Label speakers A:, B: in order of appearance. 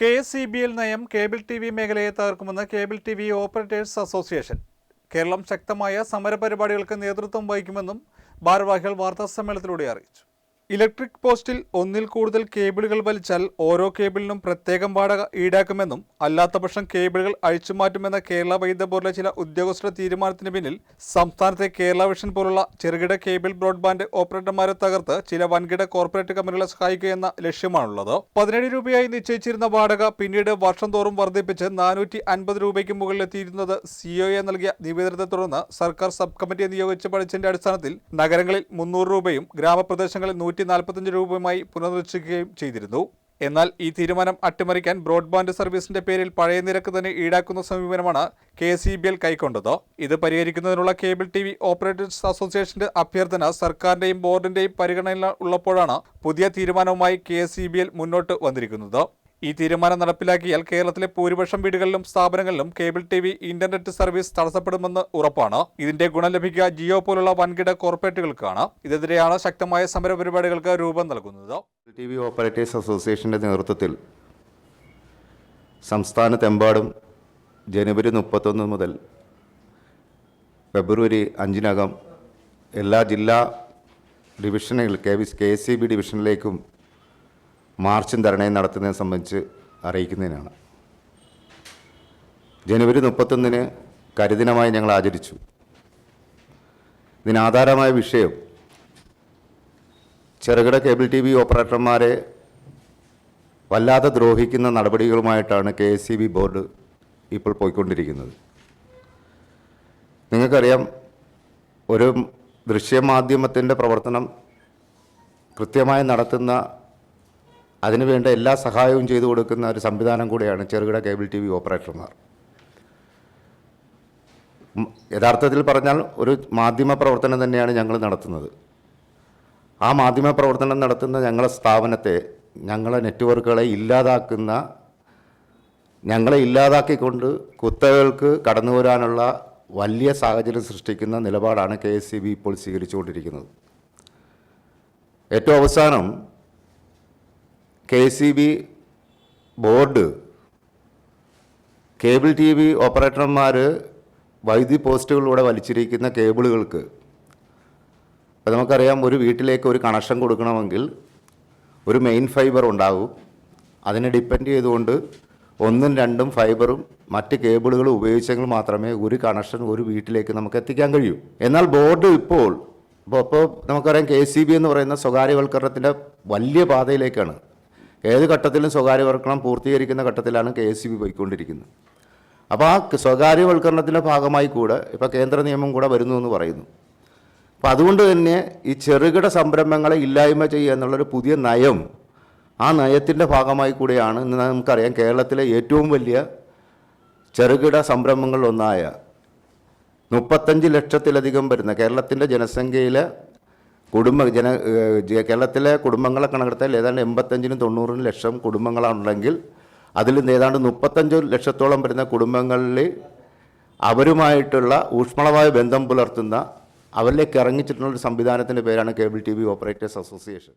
A: K S C B L നയം cable T V മേഖലയെ തകർക്കുമെന്ന് cable T V operators association. Keralam ശക്തമായ സമരപരിപാടികൾക്ക് നേതൃത്വം വഹിക്കുമെന്നും ഭാരവാഹികൾ വാർത്താ വാർത്താസമ്മേളനത്തിലൂടെ അറിയിച്ചു. ഇലക്ട്രിക് പോസ്റ്റിൽ ഒന്നിൽ കൂടുതൽ കേബിളുകൾ വലിച്ചാൽ ഓരോ കേബിളിനും പ്രത്യേകം വാടക ഈടാക്കുമെന്നും അല്ലാത്തപക്ഷം കേബിളുകൾ അഴിച്ചുമാറ്റുമെന്ന കേരള വൈദ്യുത ബോർഡിലെ ചില ഉദ്യോഗസ്ഥരുടെ തീരുമാനത്തിന് പിന്നിൽ സംസ്ഥാനത്തെ കേരള വിഷൻ പോലുള്ള ചെറുകിട കേബിൾ ബ്രോഡ്ബാൻഡ് ഓപ്പറേറ്റർമാരെ തകർത്ത് ചില വൻകിട കോർപ്പറേറ്റ് കമ്പനികളെ സഹായിക്കുക എന്ന ലക്ഷ്യമാണുള്ളത്. പതിനേഴ് രൂപയായി നിശ്ചയിച്ചിരുന്ന വാടക പിന്നീട് വർഷം തോറും വർദ്ധിപ്പിച്ച് നാനൂറ്റി അൻപത് രൂപയ്ക്ക് മുകളിലെത്തിയിരുന്നത് സിഒഎ നൽകിയ നിവേദനത്തെ തുടർന്ന് സർക്കാർ സബ് കമ്മിറ്റിയെ നിയോഗിച്ച പഠിച്ചതിന്റെ അടിസ്ഥാനത്തിൽ നഗരങ്ങളിൽ മുന്നൂറ് രൂപയും ഗ്രാമപ്രദേശങ്ങളിൽ നൂറ്റി നാൽപ്പത്തഞ്ച് രൂപയുമായി പുനർനിശ്ചയിക്കുകയും ചെയ്തിരുന്നു. എന്നാൽ ഈ തീരുമാനം അട്ടിമറിക്കാൻ ബ്രോഡ്ബാൻഡ് സർവീസിന്റെ പേരിൽ പഴയ നിരക്ക് തന്നെ ഈടാക്കുന്ന സമീപനമാണ് കെ സി ബി എൽ കൈക്കൊണ്ടത്. ഇത് പരിഹരിക്കുന്നതിനുള്ള കേബിൾ ടി വി ഓപ്പറേറ്റേഴ്സ് അസോസിയേഷന്റെ അഭ്യർത്ഥന സർക്കാരിന്റെയും ബോർഡിന്റെയും പരിഗണനയിൽ ഉള്ളപ്പോഴാണ് പുതിയ തീരുമാനവുമായി കെ സി ബി എൽ മുന്നോട്ട് വന്നിരിക്കുന്നത്. ഈ തീരുമാനം നടപ്പിലാക്കിയാൽ കേരളത്തിലെ ഭൂരിപക്ഷം വീടുകളിലും സ്ഥാപനങ്ങളിലും cable T V internet service തടസ്സപ്പെടുമെന്ന് ഉറപ്പാണ്. ഇതിന്റെ ഗുണം ലഭിക്കുക ജിയോ പോലുള്ള വൻകിട കോർപ്പറേറ്റുകൾക്കാണ്. ഇതെതിരെയാണ് ശക്തമായ സമരപരിപാടികൾക്ക് രൂപം നൽകുന്നത്.
B: ഓപ്പറേറ്റേഴ്സ് അസോസിയേഷന്റെ നേതൃത്വത്തിൽ സംസ്ഥാനത്തെമ്പാടും ജനുവരി മുപ്പത്തൊന്ന് മുതൽ ഫെബ്രുവരി അഞ്ചിനകം എല്ലാ ജില്ലാ ഡിവിഷനുകൾ K V K C B ഡിവിഷനിലേക്കും മാർച്ചും ധരണയും നടത്തുന്നതിനെ സംബന്ധിച്ച് അറിയിക്കുന്നതിനാണ്. ജനുവരി മുപ്പത്തൊന്നിന് കരിദിനമായി ഞങ്ങൾ ആചരിച്ചു. ഇതിനാധാരമായ വിഷയം ചെറുകിട കേബിൾ ടി വി ഓപ്പറേറ്റർമാരെ വല്ലാതെ ദ്രോഹിക്കുന്ന നടപടികളുമായിട്ടാണ് K S C B board ഇപ്പോൾ പോയിക്കൊണ്ടിരിക്കുന്നത്. നിങ്ങൾക്കറിയാം ഒരു ദൃശ്യമാധ്യമത്തിന്റെ പ്രവർത്തനം കൃത്യമായി നടത്തുന്ന അതിനുവേണ്ട എല്ലാ സഹായവും ചെയ്തു കൊടുക്കുന്ന ഒരു സംവിധാനം കൂടിയാണ് ചെറുകിട കേബിൾ ടി വി ഓപ്പറേറ്റർമാർ. യഥാർത്ഥത്തിൽ പറഞ്ഞാൽ ഒരു മാധ്യമ പ്രവർത്തനം തന്നെയാണ് ഞങ്ങൾ നടത്തുന്നത്. ആ മാധ്യമ പ്രവർത്തനം നടത്തുന്ന ഞങ്ങളെ സ്ഥാപനത്തെ ഞങ്ങളെ നെറ്റ്വർക്കുകളെ ഇല്ലാതാക്കുന്ന ഞങ്ങളെ ഇല്ലാതാക്കിക്കൊണ്ട് കുത്തകൾക്ക് കടന്നു വരാനുള്ള വലിയ സാഹചര്യം സൃഷ്ടിക്കുന്ന നിലപാടാണ് കെ എസ് ഇപ്പോൾ സ്വീകരിച്ചുകൊണ്ടിരിക്കുന്നത്. ഏറ്റവും അവസാനം K C B board cable T V ഓപ്പറേറ്റർമാർ വൈദ്യുതി പോസ്റ്റുകളിലൂടെ വലിച്ചിരിക്കുന്ന കേബിളുകൾക്ക്. അപ്പോൾ നമുക്കറിയാം ഒരു വീട്ടിലേക്ക് ഒരു കണക്ഷൻ കൊടുക്കണമെങ്കിൽ ഒരു മെയിൻ ഫൈബർ ഉണ്ടാകും. അതിനെ ഡിപ്പെൻഡ് ചെയ്തുകൊണ്ട് ഒന്നും രണ്ടും ഫൈബറും മറ്റ് കേബിളുകളും ഉപയോഗിച്ചെങ്കിൽ മാത്രമേ ഒരു കണക്ഷൻ ഒരു വീട്ടിലേക്ക് നമുക്ക് എത്തിക്കാൻ കഴിയൂ. എന്നാൽ ബോർഡ് ഇപ്പോൾ ഇപ്പോൾ ഇപ്പോൾ നമുക്കറിയാം കെ സി ബി എന്ന് പറയുന്ന സ്വകാര്യവൽക്കരണത്തിന്റെ വലിയ പാതയിലേക്കാണ്. ഏത് ഘട്ടത്തിലും സ്വകാര്യവൽക്കരണം പൂർത്തീകരിക്കുന്ന ഘട്ടത്തിലാണ് കെ എസ് സി ബി പോയിക്കൊണ്ടിരിക്കുന്നത്. അപ്പോൾ ആ സ്വകാര്യവൽക്കരണത്തിന്റെ ഭാഗമായി കൂടെ ഇപ്പോൾ കേന്ദ്ര നിയമം കൂടെ വരുന്നു എന്ന് പറയുന്നു. അപ്പോൾ അതുകൊണ്ട് തന്നെ ഈ ചെറുകിട സംരംഭങ്ങളെ ഇല്ലായ്മ ചെയ്യുക എന്നുള്ളൊരു പുതിയ നയം ആ നയത്തിന്റെ ഭാഗമായി കൂടെയാണ് ഇന്ന് നമുക്കറിയാം കേരളത്തിലെ ഏറ്റവും വലിയ ചെറുകിട സംരംഭങ്ങളിലൊന്നായ മുപ്പത്തഞ്ച് ലക്ഷത്തിലധികം വരുന്ന കേരളത്തിന്റെ ജനസംഖ്യയിലെ കുടുംബ ജന കേരളത്തിലെ കുടുംബങ്ങളെ കണക്കെടുത്താൽ ഏതാണ്ട് എൺപത്തഞ്ചിനും തൊണ്ണൂറിനും ലക്ഷം കുടുംബങ്ങളാണെങ്കിൽ അതിൽ നിന്ന് ഏതാണ്ട് മുപ്പത്തഞ്ച് ലക്ഷത്തോളം വരുന്ന കുടുംബങ്ങളിൽ അവരുമായിട്ടുള്ള ഊഷ്മളമായ ബന്ധം പുലർത്തുന്ന അവരിലേക്ക് ഇറങ്ങിച്ചിട്ടുള്ള ഒരു സംവിധാനത്തിന്റെ പേരാണ് cable T V operators association.